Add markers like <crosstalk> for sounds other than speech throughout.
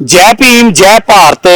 ਜੈ ਭੀਮ, ਜੈ ਭਾਰਤ,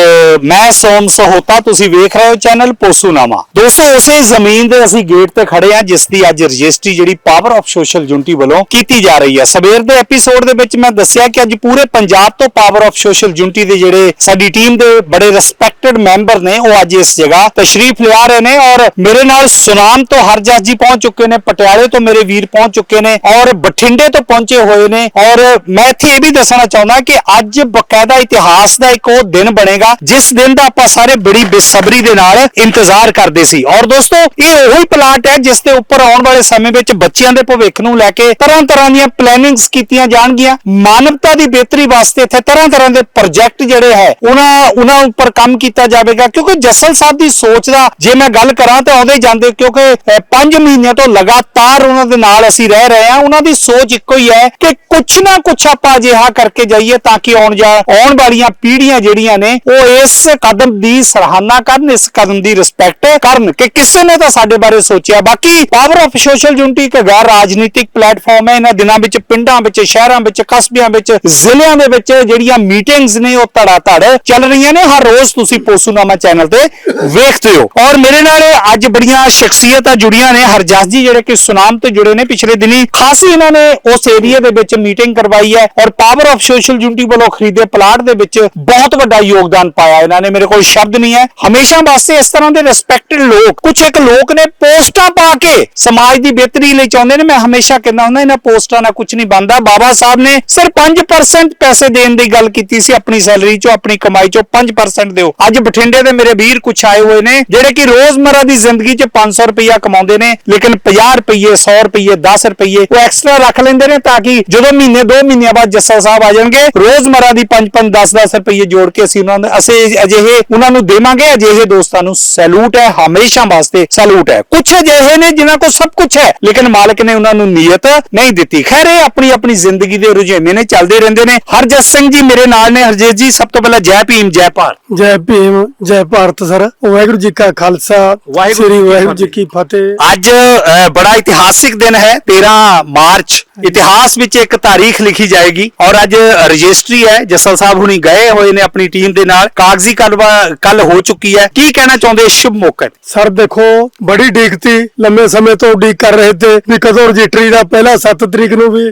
ਮੈਂ ਸੋਮ ਸਹੋਤਾ, ਤੁਸੀਂ ਵੇਖ ਰਹੇ ਹੋ ਚੈਨਲ ਪੋਸੂਨਾਮਾ। ਦੋਸਤੋ, ਉਸੇ ਜ਼ਮੀਨ ਦੇ ਅਸੀਂ ਗੇਟ ਤੇ ਖੜੇ ਆ ਜਿਸ ਦੀ ਅੱਜ ਰਜਿਸਟਰੀ ਜਿਹੜੀ ਪਾਵਰ ਆਫ ਸੋਸ਼ਲ ਯੂਨਿਟੀ ਵੱਲੋਂ ਕੀਤੀ ਜਾ ਰਹੀ ਹੈ। ਸਵੇਰ ਦੇ ਐਪੀਸੋਡ ਦੇ ਵਿੱਚ ਮੈਂ ਦੱਸਿਆ ਕਿ ਅੱਜ ਪੂਰੇ ਪੰਜਾਬ ਤੋਂ ਪਾਵਰ ਆਫ ਸੋਸ਼ਲ ਯੂਨਿਟੀ ਦੇ ਜਿਹੜੇ ਸਾਡੀ ਟੀਮ ਦੇ ਬੜੇ ਰਿਸਪੈਕਟਡ ਮੈਂਬਰ ਨੇ, ਉਹ ਅੱਜ ਇਸ ਜਗ੍ਹਾ ਤਸ਼ਰੀਫ ਲਿਆ ਰਹੇ ਨੇ ਔਰ ਮੇਰੇ ਨਾਲ ਸੁਨਾਮ ਤੋਂ ਹਰਜਸ ਜੀ ਪਹੁੰਚ ਚੁੱਕੇ ਨੇ, ਪਟਿਆਲੇ ਤੋਂ ਮੇਰੇ ਵੀਰ ਪਹੁੰਚ ਚੁੱਕੇ ਨੇ ਔਰ ਬਠਿੰਡੇ ਤੋਂ ਪਹੁੰਚੇ ਹੋਏ ਨੇ ਔਰ ਮੈਂ ਇੱਥੇ ਇਹ ਵੀ ਦੱਸਣਾ ਚਾਹੁੰਦਾ ਕਿ ਅੱਜ ਬਕਾਇਦਾ ਇਤਿਹਾਸ ਦਾ ਇੱਕ ਉਹ ਦਿਨ ਬਣੇਗਾ, ਜਿਸ ਦਿਨ ਦਾ ਆਪਾਂ ਸਾਰੇ ਬੜੀ ਬੇਸਬਰੀ ਦੇ ਨਾਲ ਇੰਤਜ਼ਾਰ ਕਰਦੇ ਸੀ। ਔਰ ਦੋਸਤੋ, ਇਹ ਉਹੀ ਪਲਾਟ ਹੈ ਜਿਸ ਦੇ ਉੱਪਰ ਆਉਣ ਵਾਲੇ ਸਮੇਂ ਵਿੱਚ ਬੱਚਿਆਂ ਦੇ ਭਵਿੱਖ ਨੂੰ ਲੈ ਕੇ ਤਰ੍ਹਾਂ ਤਰ੍ਹਾਂ ਦੀਆਂ ਪਲੈਨਿੰਗਸ ਕੀਤੀਆਂ ਜਾਣਗੀਆਂ। ਮਾਨਵਤਾ ਦੀ ਬਿਹਤਰੀ ਵਾਸਤੇ ਇੱਥੇ ਤਰ੍ਹਾਂ ਤਰ੍ਹਾਂ ਦੇ ਪ੍ਰੋਜੈਕਟ ਜਿਹੜੇ ਹੈ, ਉਹਨਾਂ ਉਹਨਾਂ ਉੱਪਰ ਕੰਮ ਕੀਤਾ ਜਾਵੇਗਾ। ਕਿਉਂਕਿ ਜਸਲ ਸਾਹਿਬ ਦੀ ਸੋਚ ਦਾ ਜੇ ਮੈਂ ਗੱਲ ਕਰਾਂ ਤਾਂ ਆਉਂਦੇ ਜਾਂਦੇ, ਕਿਉਂਕਿ 5 ਮਹੀਨਿਆਂ ਤੋਂ ਲਗਾਤਾਰ ਉਹਨਾਂ ਦੇ ਨਾਲ ਅਸੀਂ ਰਹਿ ਰਹੇ ਹਾਂ। ਉਹਨਾਂ ਦੀ ਸੋਚ ਇੱਕੋ ਹੀ ਹੈ ਕਿ ਕੁਛ ਨਾ ਕੁਛ ਆਪਾਂ ਅਜਿਹਾ ਕਰਕੇ ਜਾਈਏ ਤਾਂ ਕਿ ਆਉਣ ਜਾ, ਆਉਣ ਵਾਲੀਆਂ ਪੀੜ੍ਹੀਆਂ ਜਿਹੜੀਆਂ ਨੇ, ਉਹ ਇਸ ਕਦਮ ਦੀ ਸਰਾਹਨਾ ਕਰਨ, ਇਸ ਕਦਮ ਦੀ ਰਿਸਪੈਕਟ ਕਰਨ ਕਿ ਕਿਸੇ ਨੇ ਤਾਂ ਸਾਡੇ ਬਾਰੇ ਸੋਚਿਆ। ਬਾਕੀ ਪਾਵਰ ਆਫ ਸੋਸ਼ਲ ਯੂਨਿਟੀ ਇੱਕ ਗੈਰ ਰਾਜਨੀਤਿਕ ਪਲੇਟਫਾਰਮ ਹੈ। ਇਹਨਾਂ ਦਿਨਾਂ ਵਿੱਚ, ਪਿੰਡਾਂ ਵਿੱਚ, ਸ਼ਹਿਰਾਂ ਵਿੱਚ, ਕਸਬਿਆਂ ਵਿੱਚ, ਜ਼ਿਲ੍ਹਿਆਂ ਦੇ ਵਿੱਚ ਜਿਹੜੀਆਂ ਮੀਟਿੰਗਸ ਨੇ, ਉਹ ਧੜਾ ਧੜ ਚੱਲ ਰਹੀਆਂ ਨੇ। ਹਰ ਰੋਜ਼ ਤੁਸੀਂ ਪੋਸੂਨਾਮਾ ਚੈਨਲ ਤੇ ਵੇਖਦੇ ਹੋ। ਔਰ ਮੇਰੇ ਨਾਲ ਅੱਜ ਬੜੀਆਂ ਸ਼ਖਸੀਅਤਾਂ ਜੁੜੀਆਂ ਨੇ। ਹਰਜਸ ਜੀ ਜਿਹੜੇ ਕਿ ਸੁਨਾਮ ਤੋਂ ਜੁੜੇ ਨੇ ਪਿਛਲੇ ਦਿਨੀ। ਖਾਸੀ ਇਹਨਾਂ ਨੇ ਉਸ ਏਰੀਆ ਦੇ ਵਿੱਚ ਮੀਟਿੰਗ ਕਰਵਾਈ ਹੈ। ਔਰ ਪਾਵਰ ਆਫ ਸੋਸ਼ਲ ਯੂਨਿਟੀ ਵੱਲੋਂ ਖਰੀਦੇ ਪਲਾਟ ਦੇ ਵਿੱਚ ਬਹੁਤ ਵੱਡਾ ਯੋਗਦਾਨ ਪਾਇਆ ਇਹਨਾਂ ਨੇ। ਮੇਰੇ ਕੋਲ ਸ਼ਬਦ ਨਹੀਂ ਹੈ। ਹਮੇਸ਼ਾ ਵਾਸਤੇ ਇਸ ਤਰ੍ਹਾਂ ਦੇ ਰਿਸਪੈਕਟਡ ਲੋਕ ਕੁਝ ਇੱਕ ਲੋਕ ਨੇ ਪੋਸਟਾਂ ਪਾ ਕੇ ਸਮਾਜ ਦੀ ਬਿਹਤਰੀ ਲਈ ਚਾਹੁੰਦੇ ਨੇ। ਮੈਂ ਹਮੇਸ਼ਾ ਕਹਿੰਦਾ ਹੁੰਦਾ, ਇਹਨਾਂ ਪੋਸਟਾਂ ਨਾਲ ਕੁਝ ਨਹੀਂ ਬਣਦਾ। ਬਾਬਾ ਸਾਹਿਬ ਨੇ ਸਿਰਫ 5% ਪੈਸੇ ਦੇਣ ਦੀ ਗੱਲ ਕੀਤੀ ਸੀ ਆਪਣੀ ਸੈਲਰੀ ਚੋਂ, ਆਪਣੀ ਕਮਾਈ ਚੋਂ। 5% ਦਿਓ। ਅੱਜ ਬਠਿੰਡੇ ਦੇ ਮੇਰੇ ਵੀਰ ਕੁਛ ਆਏ ਹੋਏ ਨੇ, ਜਿਹੜੇ ਕਿ ਰੋਜ਼ਮਰਾ ਦੀ ਜ਼ਿੰਦਗੀ 'ਚ 500 ਰੁਪਇਆ ਕਮਾਉਂਦੇ ਨੇ, ਲੇਕਿਨ 50 ਰੁਪਏ 100 ਰੁਪਏ 10 ਰੁਪਏ ਉਹ ਐਕਸਟਰਾ ਰੱਖ ਲੈਂਦੇ ਨੇ ਤਾਂ ਕਿ ਜਦੋਂ ਮਹੀਨੇ 2 ਮਹੀਨਿਆਂ ਬਾਅਦ ਜੱਸਾ ਸਾਹਿਬ ਆ ਜਾਣਗੇ, ਰੋਜ਼ਮਰਾ ਦੀ 5-5 10-10 ਰੁਪਏ ਜੋੜ ਕੇ ਅਸੀਂ ਉਹਨਾਂ ਨੂੰ ਅਸੀਂ ਅਜਿਹੇ ਉਹਨਾਂ ਨੂੰ ਦੇਵਾਂਗੇ ਅਜਿਹੇ ਦੋਸਤਾਂ ਨੂੰ ਸੈਲੂਟ ਹੈ ਹਮੇਸ਼ਾ ਵਾਸਤੇ ਸੈਲੂਟ ਹੈ। ਕੁਝ ਅਜਿਹੇ ਨੇ ਜਿਨ੍ਹਾਂ ਕੋਲ ਸਭ ਕੁਝ ਹੈ ਲੇਕਿਨ ਮਾਲਕ ਨੇ ਉਹਨਾਂ ਨੂੰ ਨੀਅਤ ਨਹੀਂ ਦਿੱਤੀ। ਖੈਰ ਇਹ ਆਪਣੀ ਆਪਣੀ ਜ਼ਿੰਦਗੀ ਦੇ ਰੁਝੇਵੇਂ ਨੇ ਚੱਲਦੇ ਰਹਿੰਦੇ ਨੇ। ਹਰਜਸ ਸਿੰਘ ਜੀ ਮੇਰੇ ਨਾਲ ਨੇ। ਹਰਜੀਤ ਜੀ ਸਭ ਤੋਂ ਪਹਿਲਾਂ ਜੈ ਭੀਮ ਜੈ ਭਾਰਤ। ਜੈ ਭੀਮ ਜੈ ਭਾਰਤ ਸਰ। ਵਾਹਿਗੁਰੂ ਜੀ ਕਾ ਖਾਲਸਾ ਵਾਹਿਗੁਰੂ ਸ੍ਰੀ ਵਾਹਿਗੁਰੂ ਜੀ। ਕੀ ਫਤਿਹ। ਅੱਜ ਬੜਾ ਇਤਿਹਾਸਿਕ ਦਿਨ ਹੈ 13 ਮਾਰਚ। ਇਤਿਹਾਸ ਵਿੱਚ ਇੱਕ ਤਾਰੀਖ ਲਿਖੀ ਜਾਏਗੀ ਔਰ ਅੱਜ ਰਜਿਸਟਰੀ ਹੈ ਜਸਲ ਸਾਹਿਬ ਹੁਣੀ ਗਏ ਹੋਏ ਨੇ ਆਪਣੀ ਟੀਮ ਦੇ ਨਾਲ। ਕਾਗਜ਼ੀ ਕਲਵਾ ਕੱਲ ਹੋ ਚੁੱਕੀ ਹੈ। ਕੀ ਕਹਿਣਾ ਚਾਹੁੰਦੇ ਸ਼ੁਭ ਮੌਕੇ ਸਰ, ਦੇਖੋ, ਬੜੀ ਡੀਕ ਤੀ ਲੰਮੇ ਸਮੇਂ ਤੋਂ ਉਡੀਕ ਕਰ ਰਹੇ ਤੇ ਵੀ ਕਦੋਂ ਰਜਿਸਟਰੀ ਦਾ ਪਹਿਲਾ 7 ਤਰੀਕ ਨੂੰ ਵੀ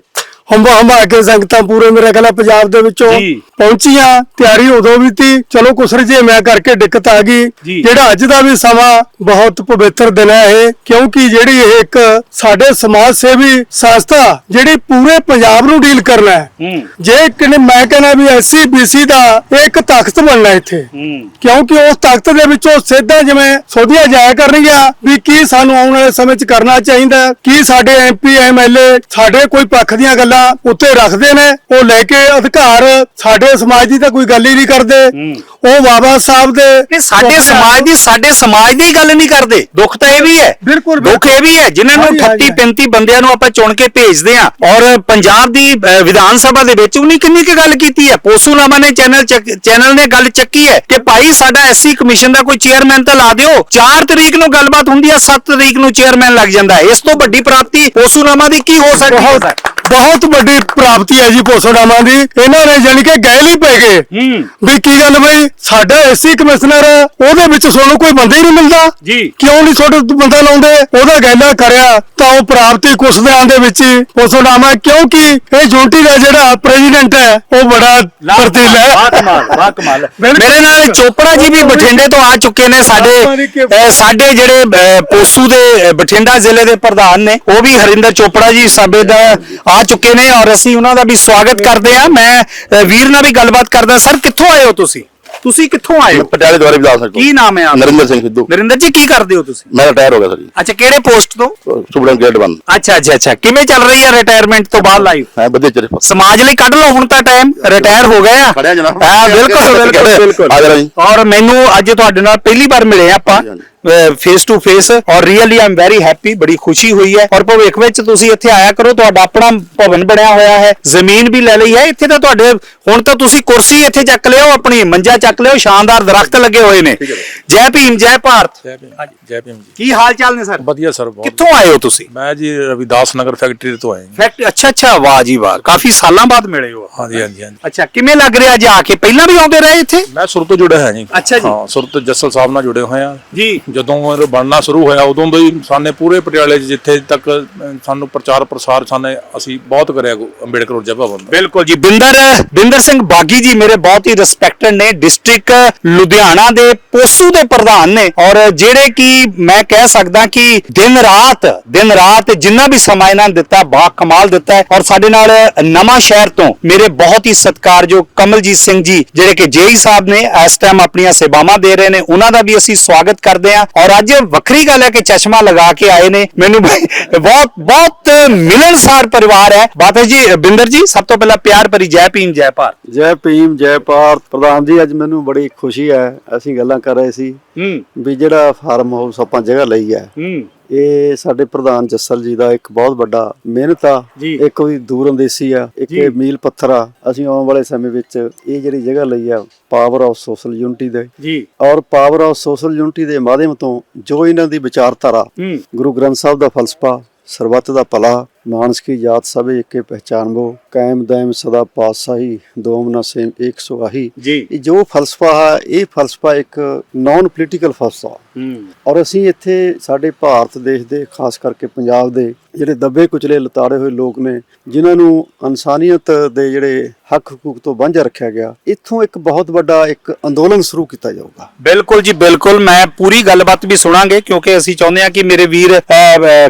ਹੰਬਾ ਹੰਬਾ ਕੇ ਸੰਗਤਾਂ ਪੂਰੇ ਮੇਰੇ ਨਾਲ ਪੰਜਾਬ ਦੇ ਵਿੱਚੋਂ ਜੀ। ਪਹੁੰਚੀਆਂ ਤਿਆਰੀ ਉਦੋਂ ਵੀ ਤੀ। ਚਲੋ ਕੁਛ ਰਜੇਮਿਆਂ ਕਰਕੇ ਦਿੱਕਤ ਆ ਗਈ। ਜੀ। ਜਿਹੜਾ ਅੱਜ ਦਾ ਵੀ ਸਮਾਂ ਬਹੁਤ ਪਵਿੱਤਰ ਦਿਨ ਹੈ ਇਹ ਕਿਉਂਕਿ ਜਿਹੜੀ ਇਹ ਇੱਕ ਸਾਡੇ ਸਮਾਜ ਸੇਵੀ ਸੰਸਥਾ ਜਿਹੜੀ ਪੂਰੇ ਪੰਜਾਬ ਨੂੰ ਡੀਲ ਕਰਨਾ ਹੈ। ਹੂੰ। ਜੇ ਕਿਨੇ ਮੈਂ ਕਹਿੰਦਾ ਵੀ ਐਸਸੀ ਬੀਸੀ ਦਾ ਇਹ ਇੱਕ ਤਾਕਤ ਬਣਨਾ ਇੱਥੇ। ਹੂੰ। ਕਿਉਂਕਿ ਉਸ ਤਾਕਤ ਦੇ ਵਿੱਚੋਂ ਸਿੱਧਾ ਜਿਵੇਂ ਸੋਧੀਆਂ ਜਾਇਆ ਕਰਨਗੀਆਂ ਵੀ ਕੀ ਸਾਨੂੰ ਆਉਣ ਵਾਲੇ ਸਮੇਂ 'ਚ ਕਰਨਾ ਚਾਹੀਦਾ ਕੀ ਸਾਡੇ ਐਮਪੀ ਐਮਐਲਏ ਸਾਡੇ ਕੋਈ ਪੱਖ ਦੀਆਂ ਗੱਲਾਂ ਉੱਤੇ ਰੱਖਦੇ ਨੇ ਉਹ ਲੈ ਕੇ ਅਧਿਕਾਰ ਸਾਡੇ ਸਮਾਜ ਦੀ ਤਾਂ ਕੋਈ ਗੱਲ ਹੀ ਨਹੀਂ ਕਰਦੇ। ਉਹ ਬਾਬਾ ਸਾਹਿਬ ਦੇ ਸਾਡੇ ਸਮਾਜ ਦੀ ਸਾਡੇ ਸਮਾਜ ਦੀ ਗੱਲ ਨਹੀਂ ਕਰਦੇ। ਦੁੱਖ ਤਾਂ ਇਹ ਵੀ ਹੈ। ਬਿਲਕੁਲ, ਦੁੱਖ ਇਹ ਵੀ ਹੈ ਜਿਨ੍ਹਾਂ ਨੂੰ ਹਾਂਜੀ, 38 ਹਾਂਜੀ। 35 ਬੰਦਿਆਂ ਨੂੰ ਆਪਾਂ ਚੁਣ ਕੇ ਭੇਜਦੇ ਆ ਔਰ ਪੰਜਾਬ ਦੀ ਵਿਧਾਨ ਸਭਾ ਦੇ ਵਿੱਚ ਉਹਨੇ ਕਿੰਨੀ ਕੁ ਗੱਲ ਕੀਤੀ ਹੈ? ਪੋਸੂਨਾਮਾ ਨੇ ਚੈਨਲ ਚੈਨਲ ਨੇ ਗੱਲ ਚੱਕੀ ਹੈ ਕਿ ਭਾਈ ਸਾਡਾ ਐਸਸੀ ਕਮਿਸ਼ਨ ਦਾ ਕੋਈ ਚੇਅਰਮੈਨ ਤਾਂ ਲਾ ਦਿਓ। 4 ਤਰੀਕ ਨੂੰ ਗੱਲਬਾਤ ਹੁੰਦੀ ਹੈ 7 ਤਰੀਕ ਨੂੰ ਚੇਅਰਮੈਨ ਲੱਗ ਜਾਂਦਾ ਹੈ। ਇਸ ਤੋਂ ਵੱਡੀ ਪ੍ਰਾਪਤੀ ਪੋਸੂਨਾਮਾ ਦੀ ਕੀ ਹੋ ਸਕਦੀ ਹੈ? ਬਹੁਤ ਵੱਡੀ ਪ੍ਰਾਪਤੀ ਹੈ ਜੀ ਪੋਸੋਡਾਮਾ ਦੀ। ਇਹਨਾਂ ਨੇ ਜਾਣੀ ਕਿ ਗੈਲ ਹੀ ਪੈ ਗਏ। ਹੂੰ। ਵੀ ਕੀ ਗੱਲ ਬਈ? ਸਾਡਾ ਐਸਸੀ ਕਮਿਸ਼ਨਰ ਉਹਦੇ ਵਿੱਚ ਤੁਹਾਨੂੰ ਕੋਈ ਬੰਦਾ ਹੀ ਨਹੀਂ ਮਿਲਦਾ। ਜੀ। ਕਿਉਂ ਨਹੀਂ ਤੋਂ ਬੰਦਾ ਲਾਉਂਦੇ? ਉਹਦਾ ਗੈਲਾ ਕਰਿਆ ਤਾਂ ਉਹ ਪ੍ਰਾਪਤੀ ਕੁਛ ਦਿਨਾਂ ਦੇ ਵਿੱਚ ਹੀ ਪੋਸੋਡਾਮਾ ਕਿਉਂਕਿ ਇਹ ਜੁੰਟੀ ਦਾ ਜਿਹੜਾ ਪ੍ਰੈਜ਼ੀਡੈਂਟ ਹੈ ਉਹ ਬੜਾ ਵਰਤੀਲਾ ਵਾਹ ਹੈ। ਕਮਾਲ ਵਾਹ ਕਮਾਲ। ਬਿਲਕੁਲ। ਮੇਰੇ ਨਾਲ ਚੋਪੜਾ ਜੀ ਵੀ ਬਠਿੰਡੇ ਤੋਂ ਆ ਚੁੱਕੇ ਨੇ ਸਾਡੇ ਸਾਡੇ ਜਿਹੜੇ ਪੋਸੂ ਦੇ ਬਠਿੰਡਾ ਜ਼ਿਲ੍ਹੇ ਦੇ ਪ੍ਰਧਾਨ ਨੇ ਉਹ ਵੀ ਹਰਿੰਦਰ ਚੋਪੜਾ ਜੀ ਸਾਬੇ ਦਾ ਆ ਚੁੱਕੇ ਨੇ ਔਰ ਅਸੀਂ ਉਹਨਾਂ ਦਾ ਵੀ ਸਵਾਗਤ ਕਰਦੇ ਆ ਮੈਂ ਵੀਰ ਨਾਲ ਵੀ ਗੱਲਬਾਤ ਕਰਦਾ। ਸਰ ਕਿੱਥੋਂ ਆਏ ਹੋ ਤੁਸੀਂ? ਤੁਸੀਂ ਕਿੱਥੋਂ ਆਏ ਹੋ? ਪਟਿਆਲੇ ਦੁਆਰੇ ਵਿਧਾਨ ਸਕਦਾ ਕੀ ਨਾਮ ਹੈ ਆਪਕਾ? ਨਰਿੰਦਰ ਸਿੰਘ ਸਿੱਧੂ। ਨਰਿੰਦਰ ਜੀ ਕੀ ਕਰਦੇ ਹੋ ਤੁਸੀਂ? ਮੈਂ ਰਿਟਾਇਰ ਹੋ ਗਿਆ ਸਰ ਜੀ। ਅੱਛਾ ਕਿਹੜੇ ਪੋਸਟ ਤੋਂ? ਸੁਪਰਡੈਂਟ ਗ੍ਰੇਡ 1 ਅੱਛਾ ਅੱਛਾ ਅੱਛਾ। ਕਿਵੇਂ ਚੱਲ ਰਹੀ ਹੈ ਰਿਟਾਇਰਮੈਂਟ ਤੋਂ ਬਾਅਦ ਲਾਈਫ ਹੈ ਵਧੀਆ ਚਰੇ ਸਮਾਜ ਲਈ ਕੱਢ ਲਓ ਹੁਣ ਤਾਂ ਟਾਈਮ ਰਿਟਾਇਰ ਹੋ ਗਏ ਆ। ਖੜਿਆ ਜਨਾਬ। ਹਾਂ ਬਿਲਕੁਲ ਬਿਲਕੁਲ। ਬਿਲਕੁਲ ਆ ਜਰਾ ਜੀ ਔਰ ਮੈਨੂੰ ਅੱਜ ਤੁਹਾਡੇ ਨਾਲ ਪਹਿਲੀ ਵਾਰ ਮਿਲੇ ਆ ਆਪਾਂ ਹਾਂਜੀ। ਫੇਸ ਟੂ ਫੇਸ ਔਰ ਰੀਅਲੀ ਆਮ ਵੈਰੀ ਹੈਪੀ ਬੜੀ ਖੁਸ਼ੀ ਹੋਈ ਹੈ ਔਰ ਭਵਿੱਖ ਵਿੱਚ ਤੁਸੀਂ ਇੱਥੇ ਆਇਆ ਕਰੋ ਤੁਹਾਡਾ ਆਪਣਾ ਭਵਨ ਬਣਿਆ ਹੋਇਆ ਹੈ ਜ਼ਮੀਨ ਵੀ ਲੈ ਲਈ ਹੈ ਇੱਥੇ ਤਾਂ ਤੁਹਾਡੇ ਹੁਣ ਤਾਂ ਤੁਸੀਂ ਕੁਰਸੀ ਇੱਥੇ ਚੱਕ ਲਿਓ ਆਪਣੀ ਮੰਜਾ ਚੱਕ ਲਿਓ ਸ਼ਾਨਦਾਰ ਦਰਖਤ ਲੱਗੇ ਹੋਏ ਨੇ। ਜੈ ਭੀਮ ਜੈ ਭਾਰਤ। ਜੈ ਭੀਮ। ਜੈ ਭੀਮ ਜੀ। ਕੀ ਹਾਲ ਚਾਲ ਨੇ ਸਰ? ਵਧੀਆ ਸਰ ਬਹੁਤ ਕਿੱਥੋਂ ਆਏ ਹੋ ਤੁਸੀਂ? ਮੈਂ ਜੀ ਰਵਿਦਾਸ ਨਗਰ ਫੈਕਟਰੀ ਤੋਂ ਆਇਆ ਜੀ। ਫੈਕਟ ਅੱਛਾ ਅੱਛਾ ਵਾਹ ਜੀ ਵਾਹ। ਕਾਫੀ ਸਾਲਾਂ ਬਾਅਦ ਮਿਲੇ ਹੋ ਹਾਂਜੀ ਹਾਂਜੀ ਹਾਂਜੀ। ਅੱਛਾ ਕਿਵੇਂ ਲੱਗ ਰਿਹਾ ਆ ਕੇ? ਪਹਿਲਾਂ ਵੀ ਆਉਂਦੇ ਰਹੇ ਇੱਥੇ? ਮੈਂ ਸੁਰ ਤੋਂ ਜੁੜਿਆ ਹਾਂ ਜੀ। ਅੱਛਾ ਜੀ। ਹਾਂ ਸੁਰ ਤੋਂ ਜੱਸਲ ਸਾਹਿਬ ਨਾਲ ਜੁੜੇ ਹੋਏ ਆ। ਜੀ। ਜਦੋਂ ਇਹ ਬਣਨਾ ਸ਼ੁਰੂ ਹੋਇਆ, ਉਦੋਂ ਤੋਂ ਹੀ ਸਾਨੇ ਪੂਰੇ ਪਟਿਆਲੇ 'ਚ ਜਿੱਥੇ ਤੱਕ ਸਾਨੂੰ ਪ੍ਰਚਾਰ ਪ੍ਰਸਾਰ ਸਾਨੇ ਅਸੀਂ ਬਹੁਤ ਕਰਿਆ ਅੰਬੇਡਕਰ ਊਰਜਾ ਭਵਨ ਦਾ। ਬਿਲਕੁਲ ਜੀ। ਬਿੰਦਰ ਬਿੰਦਰ ਸਿੰਘ ਬਾਗੀ ਜੀ ਮੇਰੇ ਬਹੁਤ ਹੀ ਰਿਸਪੈਕਟਡ ਨੇ। ਡਿਸਟ੍ਰਿਕਟ ਲੁਧਿਆਣਾ ਦੇ ਪੋਸੂ ਦੇ ਪ੍ਰਧਾਨ ਨੇ। ਔਰ ਜਿਹੜੇ ਕਿ ਮੈਂ ਕਹਿ ਸਕਦਾ ਕਿ ਦਿਨ ਰਾਤ ਦਿਨ ਰਾਤ ਜਿੰਨਾ ਵੀ ਸਮਾਂ ਇਹਨਾਂ ਨੇ ਦਿੱਤਾ, ਬਾ, ਕਮਾਲ ਦਿੱਤਾ ਹੈ। ਔਰ ਸਾਡੇ ਨਾਲ ਨਵਾਂ ਸ਼ਹਿਰ ਤੋਂ ਮੇਰੇ ਬਹੁਤ ਹੀ ਸਤਿਕਾਰਯੋਗ ਕਮਲਜੀਤ ਸਿੰਘ ਜੀ, ਜਿਹੜੇ ਕਿ ਜੇਈ ਸਾਹਿਬ ਨੇ ਇਸ ਟਾਈਮ ਆਪਣੀਆਂ ਸੇਵਾਵਾਂ ਦੇ ਰਹੇ ਨੇ, ਉਹਨਾਂ ਦਾ ਵੀ ਅਸੀਂ ਸਵਾਗਤ ਕਰਦੇ ਹਾਂ ਔਰ ਅੱਜ ਵੱਖਰੀ ਗੱਲ ਹੈ ਕਿ ਚਸ਼ਮਾ ਲਗਾ ਕੇ ਆਏ ਨੇ। ਮੈਨੂੰ ਬਹੁਤ ਬਹੁਤ ਮਿਲਣਸਾਰ ਪਰਿਵਾਰ ਹੈ। ਬਾਤ ਜੀ ਬਿੰਦਰ ਜੀ ਸਭ ਤੋਂ ਪਹਿਲਾਂ ਪਿਆਰ ਭਰੀ ਜੈ ਭੀਮ ਜੈ ਭਾਰਤ। ਜੈ ਭੀਮ ਜੈ ਭਾਰਤ। ਪ੍ਰਧਾਨ ਜੀ ਅੱਜ ਮੈਨੂੰ ਬੜੀ ਖੁਸ਼ੀ ਹੈ। ਅਸੀਂ ਗੱਲਾਂ ਕਰ ਰਹੇ ਸੀ ਹੂੰ। ਵੀ ਜਿਹੜਾ ਫਾਰਮ ਹਾਊਸ ਆਪਾਂ ਜਗ੍ਹਾ ਲਈ ਹੈ ਹੂੰ। ਇਹ ਸਾਡੇ ਪ੍ਰਧਾਨ ਜੱਸਲ ਜੀ ਦਾ ਇੱਕ ਬਹੁਤ ਵੱਡਾ ਮਿਹਨਤ ਆ। ਇੱਕ ਉਹਦੀ ਦੂਰ ਅੰਦੇਸੀ ਆ ਇੱਕ। ਇਹ ਮੀਲ ਪੱਥਰ ਆ। ਅਸੀਂ ਆਉਣ ਵਾਲੇ ਸਮੇਂ ਵਿੱਚ ਇਹ ਜਿਹੜੀ ਜਗ੍ਹਾ ਲਈ ਆ ਪਾਵਰ ਆਫ ਸੋਸ਼ਲ ਯੂਨਿਟੀ ਦੇ। ਜੀ। ਔਰ ਪਾਵਰ ਆਫ ਸੋਸ਼ਲ ਯੂਨਿਟੀ ਦੇ ਮਾਧਿਅਮ ਤੋਂ ਜੋ ਇਹਨਾਂ ਦੀ ਵਿਚਾਰਧਾਰਾ ਗੁਰੂ ਗ੍ਰੰਥ ਸਾਹਿਬ ਦਾ ਫਲਸਫਾ ਸਰਬੱਤ ਦਾ ਭਲਾ ਮਾਨਸ ਕੀ ਯਾਦ ਸਭੇ ਇੱਕੇ ਪਹਿਚਾਨਵੋ ਕਾਇਮ ਦਾਇਮ ਸਦਾ ਪਾਤਸ਼ਾਹੀ ਦੋਮ ਨਾ ਸੇਮ ਇੱਕ ਸੁਆਹੀ ਇਹ ਜੋ ਫਲਸਫਾ ਹੈ ਇਹ ਫਲਸਫਾ ਇੱਕ ਨਾਨ ਪੋਲੀਟੀਕਲ ਫਲਸਫਾ। ਔਰ ਅਸੀਂ ਇੱਥੇ ਸਾਡੇ ਭਾਰਤ ਦੇਸ਼ ਦੇ ਖਾਸ ਕਰਕੇ ਪੰਜਾਬ ਦੇ ਜਿਹੜੇ ਦੱਬੇ ਕੁਚਲੇ ਲਤਾੜੇ ਹੋਏ ਲੋਕ ਨੇ ਜਿਨ੍ਹਾਂ ਨੂੰ ਇਨਸਾਨੀਅਤ ਦੇ ਜਿਹੜੇ ਹੱਕ ਹਕੂਕ ਤੋਂ ਵਾਂਝਾ ਰੱਖਿਆ ਗਿਆ ਇੱਥੋਂ ਇੱਕ ਬਹੁਤ ਵੱਡਾ ਇੱਕ ਅੰਦੋਲਨ ਸ਼ੁਰੂ ਕੀਤਾ ਜਾਊਗਾ। ਬਿਲਕੁਲ ਜੀ ਬਿਲਕੁਲ। ਮੈਂ ਪੂਰੀ ਗੱਲਬਾਤ ਵੀ ਸੁਣਾਂਗੇ ਕਿਉਂਕਿ ਅਸੀਂ ਚਾਹੁੰਦੇ ਹਾਂ ਕਿ ਮੇਰੇ ਵੀਰ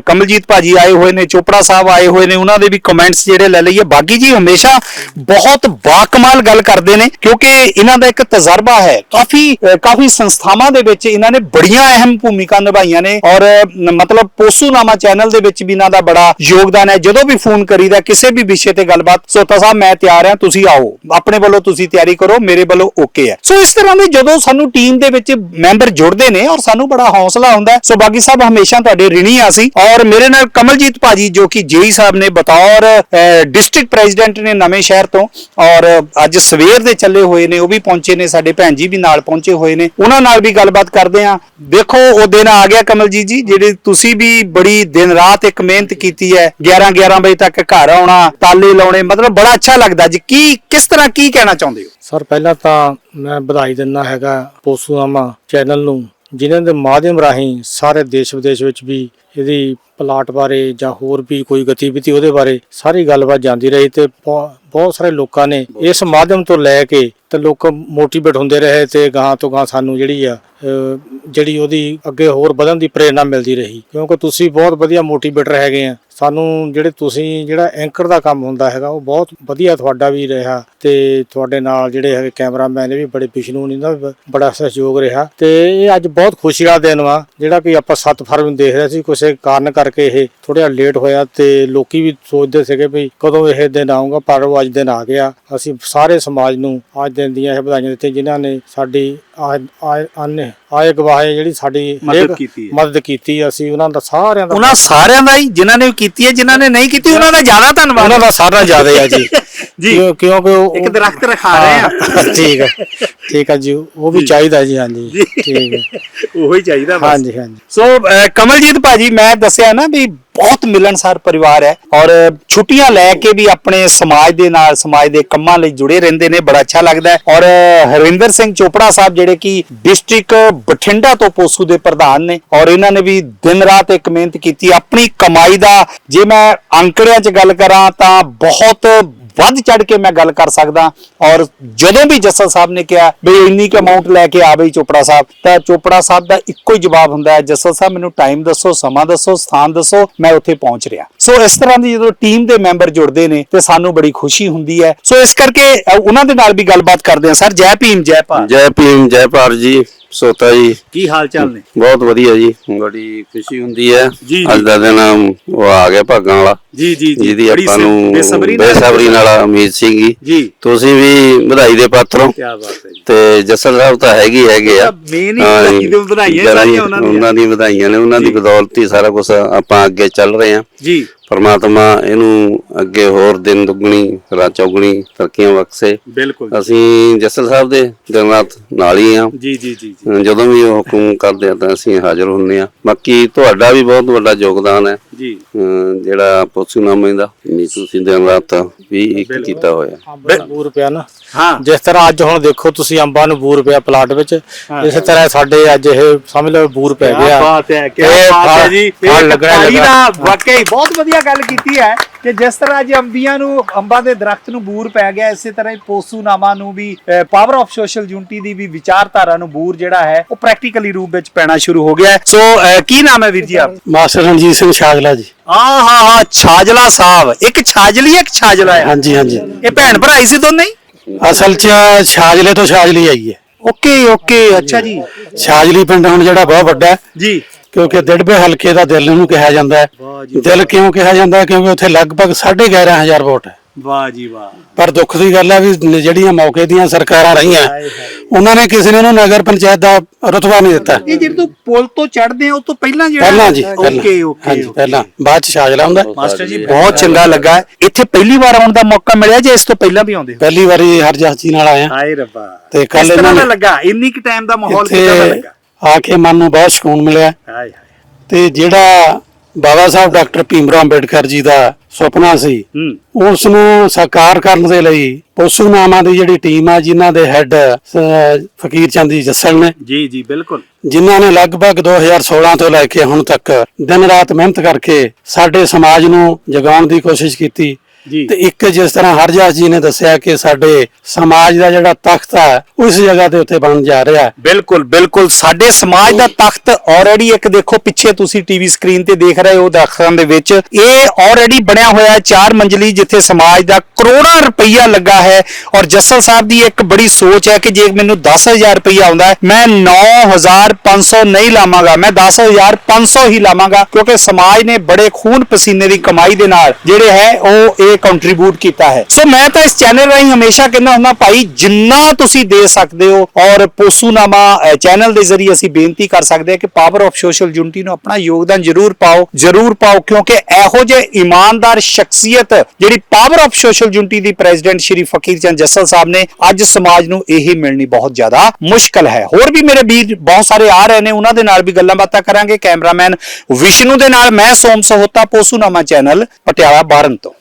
ਕਮਲਜੀਤ ਭਾਜੀ ਆਏ ਹੋਏ ਨੇ ਚੋਪੜਾ ਸਾਹਿਬ ਆਏ ਹੋਏ ਨੇ ਉਹਨਾਂ ਦੇ ਵੀ ਕਮੈਂਟਸ ਜਿਹੜੇ ਲੈ ਲਈਏ। ਬਾਗੀ ਜੀ ਹਮੇਸ਼ਾ ਬਹੁਤ ਬਾਕਮਾਲ ਗੱਲ ਕਰਦੇ ਨੇ ਕਿਉਂਕਿ ਇਹਨਾਂ ਦਾ ਇੱਕ ਤਜਰਬਾ ਹੈ। ਕਾਫੀ ਕਾਫੀ ਸੰਸਥਾਵਾਂ ਦੇ ਵਿੱਚ ਇਹਨਾਂ ਨੇ ਬੜੀਆਂ ਅਹਿਮ ਭੂਮਿਕਾ ਨਿਭਾਈਆਂ ਨੇ ਔਰ ਅਹ, ਮਤਲਬ ਪੋਸੂਨਾਮਾ ਚੈਨਲ ਦੇ ਵਿੱਚ ਵੀ ਇਹਨਾਂ ਦਾ ਬੜਾ ਯੋਗਦਾਨ ਹੈ। ਜਦੋਂ ਵੀ ਫੋਨ ਕਰੀਦਾ ਕਿਸੇ ਵੀ ਵਿਸ਼ੇ ਤੇ ਗੱਲਬਾਤ ਸੋਤਾ ਸਾਹਿਬ ਮੈਂ ਤਿਆਰ ਹਾਂ ਤੁਸੀਂ ਆਓ। ਆਪਣੇ ਵੱਲੋਂ ਤੁਸੀਂ ਤਿਆਰੀ ਕਰੋ ਮੇਰੇ ਵੱਲੋਂ ਓਕੇ ਹੈ। ਸੋ ਇਸ ਤਰ੍ਹਾਂ ਦੇ ਜਦੋਂ ਸਾਨੂੰ ਟੀਮ ਦੇ ਵਿੱਚ ਮੈਂਬਰ ਜੁੜਦੇ ਨੇ ਔਰ ਸਾਨੂੰ ਬੜਾ ਹੌਸਲਾ ਹੁੰਦਾ ਸੋ ਬਾਗੀ ਸਾਹਿਬ ਹਮੇਸ਼ਾ ਤੁਹਾਡੇ ਰਿਣੀ ਆ ਸੀ ਔਰ ਮੇਰੇ ਨਾਲ ਕਮਲਜੀਤ ਭਾਜੀ ਜੋ ਕਿ ਜੇਈ ਸਾਹਿਬ ਨੇ ਬਤੌਰ ਡਿਸਟ੍ਰਿਕਟ ਪ੍ਰੈਜ਼ੀਡੈਂਟ ਨੇ ਨਵੇਂ ਸ਼ਹਿਰ ਤੋਂ ਔਰ ਅੱਜ ਸਵੇਰ ਦੇ ਚੱਲੇ ਹੋਏ ਨੇ, ਉਹ ਵੀ ਪਹੁੰਚੇ ਨੇ, ਸਾਡੇ ਭੈਣ ਜੀ ਵੀ ਨਾਲ ਪਹੁੰਚੇ ਹੋਏ ਨੇ। ਉਹਨਾਂ ਨਾਲ ਵੀ ਗੱਲਬਾਤ ਕਰਦੇ ਆ ਦੇਖੋ, ਉਹ ਦਿਨ ਆ ਗਿਆ ਕਮਲਜੀਤ ਜੀ, ਜਿਹੜੇ ਤੁਸੀਂ ਵੀ ਬੜੀ ਦਿਨ ਰਾਤ ਇੱਕ ਮਿਹਨਤ ਕੀਤੀ ਹੈ 11 11 ਵਜੇ ਤੱਕ ਘਰ ਆਉਣਾ, ਤਾਲੇ ਲਾਉਣੇ, ਮਤਲਬ ਬੜਾ ਅੱਛਾ ਲੱਗਦਾ ਜੀ। ਕੀ, ਕਿਸ ਤਰ੍ਹਾਂ ਕੀ ਕਹਿਣਾ ਚਾਹੁੰਦੇ ਹੋ? ਸਰ, ਪਹਿਲਾਂ ਤਾਂ ਮੈਂ ਵਧਾਈ ਦਿੰਦਾ ਹੈਗਾ ਪੋਸੂਨਾਮਾ ਚੈਨਲ ਨੂੰ, ਜਿਨ੍ਹਾਂ ਦੇ ਮਾਧਿਅਮ ਰਾਹੀਂ ਸਾਰੇ ਦੇਸ਼ ਵਿਦੇਸ਼ ਵਿੱਚ ਵੀ ਇਹਦੀ ਪਲਾਟ ਬਾਰੇ ਜਾਂ ਹੋਰ ਵੀ ਕੋਈ ਗਤੀਵਿਧੀ ਉਹਦੇ ਬਾਰੇ ਸਾਰੀ ਗੱਲਬਾਤ ਜਾਂਦੀ ਰਹੀ ਤੇ ਬਹੁ- ਬਹੁਤ ਸਾਰੇ ਲੋਕਾਂ ਨੇ ਇਸ ਮਾਧਿਅਮ ਤੋਂ ਲੈ ਕੇ ਤੇ ਲੋਕ ਮੋਟੀਵੇਟ ਹੁੰਦੇ ਰਹੇ ਤੇ ਗਾਂ ਤੋਂ ਗਾਂ ਸਾਨੂੰ ਜਿਹੜੀ ਆ ਜਿਹੜੀ ਉਹਦੀ ਅੱਗੇ ਹੋਰ ਵਧਣ ਦੀ ਪ੍ਰੇਰਣਾ ਮਿਲਦੀ ਰਹੀ। ਕਿਉਂਕਿ ਤੁਸੀਂ ਬਹੁਤ ਵਧੀਆ ਮੋਟੀਵੇਟਰ ਹੈਗੇ ਆ। ਸਾਨੂੰ ਜਿਹੜੇ ਤੁਸੀਂ ਜਿਹੜਾ ਐਂਕਰ ਦਾ ਕੰਮ ਹੁੰਦਾ ਹੈਗਾ, ਉਹ ਬਹੁਤ ਵਧੀਆ ਤੁਹਾਡਾ ਵੀ ਰਿਹਾ ਤੇ ਤੁਹਾਡੇ ਨਾਲ ਜਿਹੜੇ ਹੈਗੇ ਕੈਮਰਾਮੈਨ ਵੀ ਬੜੇ ਵਿਸ਼ਨੂੰ ਨੇ ਦਾ ਵੀ ਬੜਾ ਸਹਿਯੋਗ ਰਿਹਾ ਤੇ ਇਹ ਅੱਜ ਬਹੁਤ ਖੁਸ਼ੀ ਦਾ ਦਿਨ ਵਾ। ਜਿਹੜਾ ਕਿ ਆਪਾਂ 7 ਫਰਵਰੀ ਨੂੰ ਦੇਖ ਰਹੇ ਸੀ, ਕਿਸੇ ਕਾਰਨ ਕਰ ਕਰਕੇ ਇਹ ਥੋੜਾ ਲੇਟ ਹੋਇਆ ਤੇ ਲੋਕੀ ਵੀ ਸੋਚਦੇ ਸੀਗੇ ਵੀ ਕਦੋਂ ਇਹ ਦਿਨ ਆਊਗਾ, ਪਰ ਉਹ ਅੱਜ ਦਿਨ ਆ ਗਿਆ। ਅਸੀਂ ਸਾਰੇ ਸਮਾਜ ਨੂੰ ਅੱਜ ਦਿਨ ਦੀਆਂ ਇਹ ਵਧਾਈਆਂ ਦਿੱਤੀਆਂ ਜਿਨ੍ਹਾਂ ਨੇ ਸਾਡੀ ਆਨੇ- ਆਏ ਗਵਾਹੇ ਜਿਹੜੀ ਸਾਡੀ ਮਦਦ ਹਰੇਕ ਕੀਤੀ ਹੈ। ਮਦਦ ਕੀਤੀ ਅਸੀਂ ਉਹਨਾਂ ਦਾ ਸਾਰਿਆਂ ਦਾ ਉਹਨਾਂ ਸਾਰਿਆਂ ਦਾ ਹੀ ਜਿਨ੍ਹਾਂ ਨੇ ਕੀਤੀ ਹੈ ਜਿਨ੍ਹਾਂ ਨੇ ਨਹੀਂ ਕੀਤੀ ਉਹਨਾਂ ਦਾ ਜ਼ਿਆਦਾ ਧੰਨਵਾਦ। ਉਹਨਾਂ ਦਾ ਸਾਰਾ ਜ਼ਿਆਦਾ ਹੈ ਜੀ। <laughs> ਜੀ। ਕਿਉਂ- ਕਿਉਂਕਿ ਇੱਕ ਦਰਖਤ ਰਖਾ ਰਹੇ ਆ। ਠੀਕ ਹੈ। ਠੀਕ ਹੈ ਜੀ। ਉਹ ਵੀ ਚਾਹੀਦਾ ਜੀ ਹਾਂਜੀ। ਠੀਕ ਹੈ। <laughs> ਉਹੀ ਚਾਹੀਦਾ ਹਾਂਜੀ ਹਾਂਜੀ। ਸੋ ਕਮਲਜੀਤ ਭਾਜੀ ਮੈਂ ਦੱਸਿਆ ਨਾ ਵੀ ਬਹੁਤ ਮਿਲਣਸਾਰ ਪਰਿਵਾਰ ਹੈ ਔਰ ਛੁੱਟੀਆਂ ਲੈ ਕੇ ਵੀ ਆਪਣੇ ਸਮਾਜ ਦੇ ਨਾਲ, ਸਮਾਜ ਦੇ ਕੰਮਾਂ ਲਈ ਜੁੜੇ ਰਹਿੰਦੇ ਨੇ, ਬੜਾ ਅੱਛਾ ਲੱਗਦਾ ਹੈ। ਔਰ ਹਰਿੰਦਰ ਸਿੰਘ ਚੋਪੜਾ ਸਾਹਿਬ ਜਿਹੜੇ ਕਿ ਡਿਸਟ੍ਰਿਕਟ ਬਠਿੰਡਾ ਤੋਂ ਪੋਸੂ ਦੇ ਪ੍ਰਧਾਨ ਨੇ ਔਰ ਇਹਨਾਂ ਨੇ ਵੀ ਦਿਨ ਰਾਤ ਇੱਕ ਮਿਹਨਤ ਕੀਤੀ, ਆਪਣੀ ਕਮਾਈ ਦਾ ਜੇ ਮੈਂ ਅੰਕੜਿਆਂ 'ਚ ਗੱਲ ਕਰਾਂ ਤਾਂ ਬਹੁਤ ਵੱਧ ਚੜ ਕੇ ਮੈਂ ਗੱਲ ਕਰ ਸਕਦਾ। ਔਰ ਜਦੋਂ ਵੀ ਜੱਸਲ ਸਾਹਿਬ ਨੇ ਕਿਹਾ ਵੀ ਇੰਨੀ ਕੁ ਅਮਾਉਂਟ ਲੈ ਕੇ ਆ ਚੋਪੜਾ ਸਾਹਿਬ, ਤਾਂ ਚੋਪੜਾ ਸਾਹਿਬ ਦਾ ਇੱਕੋ ਹੀ ਜਵਾਬ ਹੁੰਦਾ ਹੈ ਜੱਸਲ ਸਾਹਿਬ, ਮੈਨੂੰ ਟਾਈਮ ਦੱਸੋ, ਸਮਾਂ ਦੱਸੋ, ਸਥਾਨ ਦੱਸੋ, ਮੈਂ ਉੱਥੇ ਪਹੁੰਚ ਰਿਹਾ। ਸੋ ਇਸ ਤਰ੍ਹਾਂ ਦੀ ਜਦੋਂ ਟੀਮ ਦੇ ਮੈਂਬਰ ਜੁੜਦੇ ਨੇ, ਤੇ ਸਾਨੂੰ ਬੜੀ ਖੁਸ਼ੀ ਹੁੰਦੀ ਹੈ। ਸੋ ਇਸ ਕਰਕੇ ਉਹਨਾਂ ਦੇ ਨਾਲ ਵੀ ਗੱਲਬਾਤ ਕਰਦੇ ਹਾਂ। ਸਰ ਜੈ ਭੀਮ, ਜੈ ਭਾਰ ਜੈ ਭੀਮ, ਜੈ ਭਾਰ ਜੀ। ਸੋਤਾ ਜੀ। ਕੀ ਹਾਲ ਚਾਲ ਨੇ? ਬਹੁਤ ਵਧੀਆ ਜੀ। ਬੜੀ ਖੁਸ਼ੀ ਹੁੰਦੀ ਹੈ। ਜੀ, ਜੀ। ਅੱਜ ਦਾ ਦਿਨ ਉਹ ਆ ਗਿਆ ਭਾਗਾਂ ਵਾਲਾ। ਜੀ ਜੀ ਜਿਹਦੀ ਆਪਾਂ ਨੂੰ ਬੇਸਬਰੀ ਨਾਲ ਬੇਸਬਰੀ ਨਾਲ ਉਮੀਦ ਸੀਗੀ। ਜੀ। ਤੁਸੀਂ ਵੀ ਵਧਾਈ ਦੇ ਪਾਤਰ। ਹੋ ਕੀ ਬਾਤ ਹੈ ਤੇ ਜਸਲ ਸਾਹਿਬ ਤਾਂ ਹੈਗੇ ਹੈਗੇ ਆ। ਮੇਨ ਹੀ ਹਾਂ ਜੀ, ਵਧਾਈਆਂ ਜੀ, ਸਾਰੀਆਂ ਉਹਨਾਂ ਦੀਆਂ। ਉਹਨਾਂ ਦੀ ਵਧਾਈਆਂ ਨੇ। ਉਹਨਾਂ ਦੀ ਬਦੌਲਤ ਹੀ ਸਾਰਾ ਕੁਝ ਆਪਾਂ ਅੱਗੇ ਚੱਲ ਰਹੇ ਹਾਂ। ਜੀ। ਪਰਮਾਤਮਾ ਇਹਨੂੰ ਅੱਗੇ ਹੋਰ ਦਿਨ ਦੁੱਗਣੀ ਰਾਤ ਚੌਗਣੀ ਤਰੱਕੀਆਂ ਬਖਸ਼ੇ। ਬਿਲਕੁਲ ਅਸੀਂ ਜਸਲ ਸਾਹਿਬ ਦੇ ਦਿਨ ਰਾਤ ਨਾਲ ਹੀ ਆ ਜੀ ਜੀ ਜੀ ਜੀ। ਜਦੋਂ ਵੀ ਉਹ ਹੁਕਮ ਕਰਦੇ ਆ ਤਾਂ ਅਸੀਂ ਹਾਜ਼ਰ ਹੁੰਨੇ ਆ ਬਾਕੀ ਤੁਹਾਡਾ ਵੀ ਬਹੁਤ ਵੱਡਾ ਯੋਗਦਾਨ ਹੈ। ਜੀ। ਜਿਹੜਾ ਪੋਸੂਨਾਮੇ ਦਾ ਵੀ ਤੁਸੀਂ ਦਿਨ ਰਾਤ ਵੀ ਇੱਕ ਕੀਤਾ ਹੋਇਆ। ਬੂਰ ਪਿਆ ਨਾ। ਹਾਂ। ਜਿਸ ਤਰ੍ਹਾਂ ਅੱਜ ਹੁਣ ਦੇਖੋ ਤੁਸੀਂ ਅੰਬਾਂ ਨੂੰ ਬੂਰ ਪਿਆ ਪਲਾਟ ਵਿੱਚ ਇਸੇ ਤਰ੍ਹਾਂ ਸਾਡੇ ਅੱਜ ਇਹ ਸਮਝ ਲਓ ਬੂਰ ਪੈ ਗਿਆ। ਬਾਤ ਹੈ ਕੀ ਇਹ ਬਾਤ ਹੈ ਜੀ। ਫਲ ਇਹ ਲੱਗਣਾ ਕਟਾਈ ਲੱਗਾ। ਦਾ ਵਾਕਈ ਬਹੁਤ ਵਧੀਆ ਗੱਲ ਕੀਤੀ ਹੈ। ਕਿ ਜਿਸ ਤਰ੍ਹਾਂ ਅੱਜ ਅੰਬੀਆਂ ਨੂੰ ਅੰਬਾਂ ਦੇ ਦਰਖਤ ਨੂੰ ਬੂਰ ਪੈ ਗਿਆ ਇਸੇ ਤਰ੍ਹਾਂ ਹੀ ਪੋਸੂਨਾਮਾ ਨੂੰ ਵੀ ਪਾਵਰ ਆਫ ਸੋਸ਼ਲ ਯੂਨਿਟੀ ਦੀ ਵੀ ਵਿਚਾਰਧਾਰਾ ਨੂੰ ਬੂਰ ਜਿਹੜਾ ਹੈ ਉਹ ਪ੍ਰੈਕਟੀਕਲੀ ਰੂਪ ਵਿੱਚ ਪੈਣਾ ਸ਼ੁਰੂ ਹੋ ਗਿਆ ਸੋ ਕੀ ਨਾਮ ਹੈ ਵੀਰ ਜੀ ਆਪ? ਮਾਸਟਰ ਰਣਜੀਤ ਸਿੰਘ ਸ਼ਾਗਲਾ ਜੀ। ਆ ਹਾਂ ਹਾਂ ਛਾਜਲਾ ਸਾਹਿਬ। ਇੱਕ ਛਾਜਲੀ ਇੱਕ ਛਾਜਲਾ ਹੈ? ਹਾਂਜੀ ਹਾਂਜੀ। ਇਹ ਭੈਣ ਭਰਾ ਹੀ ਸੀ ਦੋਨੇ ਹੀ? ਅਸਲ 'ਚ ਛਾਜਲੇ ਤੋਂ ਛਾਜਲੀ ਆਈ ਹੈ। ਓਕੇ ਓਕੇ ਅੱਛਾ ਜੀ। ਛਾਜਲੀ ਪਿੰਡ ਹੁਣ ਜਿਹੜਾ ਬਹੁਤ ਵੱਡਾ ਹੈ। ਜੀ। ਕਿਉਂਕਿ ਦਿੜਬੇ ਹਲਕੇ ਦਾ ਦਿਲ ਨੂੰ ਕਿਹਾ ਜਾਂਦਾ ਹੈ। ਦਿਲ ਕਿਉਂ ਕਿਹਾ ਜਾਂਦਾ ਹੈ? ਕਿਉਂਕਿ ਉੱਥੇ ਲਗਭਗ 11500 ਵੋਟ ਹੈ। ਵਾਹ ਜੀ ਵਾਹ। ਪਰ ਦੁੱਖ ਦੀ ਗੱਲ ਹੈ ਵੀ ਨ- ਜਿਹੜੀਆਂ ਮੌਕੇ ਦੀਆਂ ਸਰਕਾਰਾਂ ਰਹੀਆਂ ਉਹਨਾਂ ਨੇ ਕਿਸੇ ਨੇ ਉਹਨੂੰ ਨਗਰ ਪੰਚਾਇਤ ਦਾ ਰੁਤਬਾ ਨਹੀਂ ਦਿੱਤਾ। ਇਹ ਜਿਹੜੇ ਤੋਂ ਪੁਲ ਤੋਂ ਚੜਦੇ ਆ ਉਹ ਤੋਂ ਪਹਿਲਾਂ ਜਿਹੜਾ ਪਹਿਲਾਂ ਜੀ ਓਕੇ ਪਹਿਲਾਂ। ਓਕੇ ਹਾਂਜੀ ਪਹਿਲਾਂ। ਬਾਅਦ ਚ ਛਾਜਲਾ ਹੁੰਦਾ ਮਾਸਟਰ ਜੀ ਬਹੁਤ ਚੰਗਾ ਲੱਗਾ। ਇੱਥੇ ਪਹਿਲੀ ਵਾਰ ਆਉਣ ਦਾ ਮੌਕਾ ਮਿਲਿਆ ਜੇ ਇਸ ਤੋਂ ਪਹਿਲਾਂ ਵੀ ਆਉਂਦੇ ਹੋ ਪਹਿਲੀ ਵਾਰੀ ਹਰਜਾਸੀ ਨਾਲ ਆਇਆ ਹਾਏ ਰੱਬਾ। ਤੇ ਕਿਸ ਤਰ੍ਹਾਂ ਇਹਨਾਂ ਦਾ ਨੇ- ਲੱਗਾ। ਇੰਨੀ ਕੁ ਟਾਈਮ ਦਾ ਮਾਹੌਲ ਕਿੱਦਾਂ ਦਾ ਇੱਥੇ ਲੱਗਾ? ਆ ਕੇ ਮਨ ਨੂੰ ਬਹੁਤ ਸਕੂਨ ਮਿਲਿਆ। ਹਾਏ ਹਾਏ। ਤੇ ਜਿਹੜਾ ਬਾਬਾ ਸਾਹਿਬ ਡਾਕਟਰ ਭੀਮਰਾਓ ਅੰਬੇਡਕਰ ਜੀ ਦਾ ਸੁਪਨਾ ਸੀ ਹੂੰ। ਉਸ ਨੂੰ ਸਾਕਾਰ ਕਰਨ ਦੇ ਲਈ ਪੋਸੂ ਨਾਮਾ ਦੀ ਜਿਹੜੀ ਟੀਮ ਆ ਜਿਨ੍ਹਾਂ ਦੇ ਹੈੱਡ ਫਕੀਰ ਚੰਦ ਜੀ ਜੱਸਲ ਨੇ ਜੀ ਜੀ ਬਿਲਕੁਲ। ਜਿਨ੍ਹਾਂ ਨੇ ਲਗਭਗ 2016 ਤੋਂ ਲੈ ਕੇ ਹੁਣ ਤੱਕ ਦਿਨ ਰਾਤ ਮਿਹਨਤ ਕਰਕੇ ਸਾਡੇ ਸਮਾਜ ਨੂੰ ਜਗਾਉਣ ਦੀ ਕੋਸ਼ਿਸ਼ ਕੀਤੀ। ਤੇ ਇੱਕ ਜਿਸ ਤਰ੍ਹਾਂ ਹਰਜਾਸ ਜੀ ਨੇ ਦੱਸਿਆ ਕਿ ਸਾਡੇ ਸਮਾਜ ਦਾ ਜਿਹੜਾ ਤਖਤ ਹੈ ਉਸ ਜਗ੍ਹਾ ਤੇ ਉੱਤੇ ਬਣ ਜਾ ਰਿਹਾ ਹੈ। ਬਿਲਕੁਲ ਬਿਲਕੁਲ। ਸਾਡੇ ਸਮਾਜ ਦਾ ਤਖਤ ਆਲਰੇਡੀ ਇੱਕ ਦੇਖੋ ਪਿੱਛੇ ਤੁਸੀਂ ਟੀਵੀ ਸਕਰੀਨ ਤੇ ਦੇਖ ਰਹੇ ਹੋ ਦਰਖਤਾਂ ਦੇ ਵਿੱਚ। ਇਹ ਆਲਰੇਡੀ ਬਣਿਆ ਹੋਇਆ ਹੈ ਚਾਰ ਮੰਜ਼ਲੀ ਜਿੱਥੇ ਸਮਾਜ ਦਾ ਕਰੋੜਾਂ ਰੁਪਈਆ ਲੱਗਾ ਹੈ। ਔਰ ਜੱਸਲ ਸਾਹਿਬ ਦੀ ਇੱਕ ਬੜੀ ਸੋਚ ਹੈ ਕਿ ਜੇ ਮੈਨੂੰ 10000 ਰੁਪਈਆ ਆਉਂਦਾ ਹੈ ਮੈਂ 9500 ਨਹੀਂ ਲਾਵਾਂਗਾ। ਮੈਂ 10500 ਹੀ ਲਾਵਾਂਗਾ ਕਿਉਂਕਿ ਸਮਾਜ ਨੇ ਬੜੇ ਖੂਨ ਪਸੀਨੇ ਦੀ ਕਮਾਈ ਦੇ ਨਾਲ ਜਿਹੜੇ ਹੈ ਉਹ ਇਹ ਕੰਟਰੀਬਿਊਟ ਕੀਤਾ ਹੈ। ਸੋ ਮੈਂ ਤਾਂ ਇਸ ਚੈਨਲ ਰਾਹੀਂ ਹਮੇਸ਼ਾ ਕਹਿੰਦਾ ਹੁੰਦਾ, ਭਾਈ, ਜਿੰਨਾ ਤੁਸੀਂ ਦੇ ਸਕਦੇ ਹੋ, ਔਰ ਪੋਸੂਨਾਮਾ ਚੈਨਲ ਦੇ ਜ਼ਰੀਏ ਅਸੀਂ ਬੇਨਤੀ ਕਰ ਸਕਦੇ ਹਾਂ ਕਿ ਪਾਵਰ ਆਫ ਸੋਸ਼ਲ ਯੂਨਿਟੀ ਨੂੰ ਆਪਣਾ ਯੋਗਦਾਨ ਜ਼ਰੂਰ ਪਾਓ ਜ਼ਰੂਰ ਪਾਓ, ਕਿਉਂਕਿ ਇਹੋ ਜਿਹੇ ਇਮਾਨਦਾਰ ਸ਼ਖਸੀਅਤ ਜਿਹੜੀ ਪਾਵਰ ਆਫ ਸੋਸ਼ਲ ਯੂਨਿਟੀ ਦੀ ਪ੍ਰੈਜ਼ੀਡੈਂਟ ਸ਼੍ਰੀ ਫਕੀਰ ਚੰਦ ਜੱਸਲ ਸਾਹਿਬ ਨੇ ਅੱਜ ਸਮਾਜ ਨੂੰ ਇਹੀ ਮਿਲਣੀ ਬਹੁਤ ਜ਼ਿਆਦਾ ਮੁਸ਼ਕਲ ਹੈ। ਹੋਰ ਵੀ ਮੇਰੇ ਵੀਰ ਬਹੁਤ ਸਾਰੇ ਆ ਰਹੇ ਨੇ, ਉਹਨਾਂ ਦੇ ਨਾਲ ਵੀ ਗੱਲਾਂ ਬਾਤਾਂ ਕਰਾਂਗੇ। ਕੈਮਰਾਮੈਨ ਵਿਸ਼ਨੂੰ ਦੇ ਨਾਲ ਮੈਂ ਸੋਮ ਸਹੋਤਾ, ਪੋਸੂਨਾਮਾ ਚੈਨਲ ਪਟਿਆਲਾ, ਬਾਰਨ ਤੋਂ।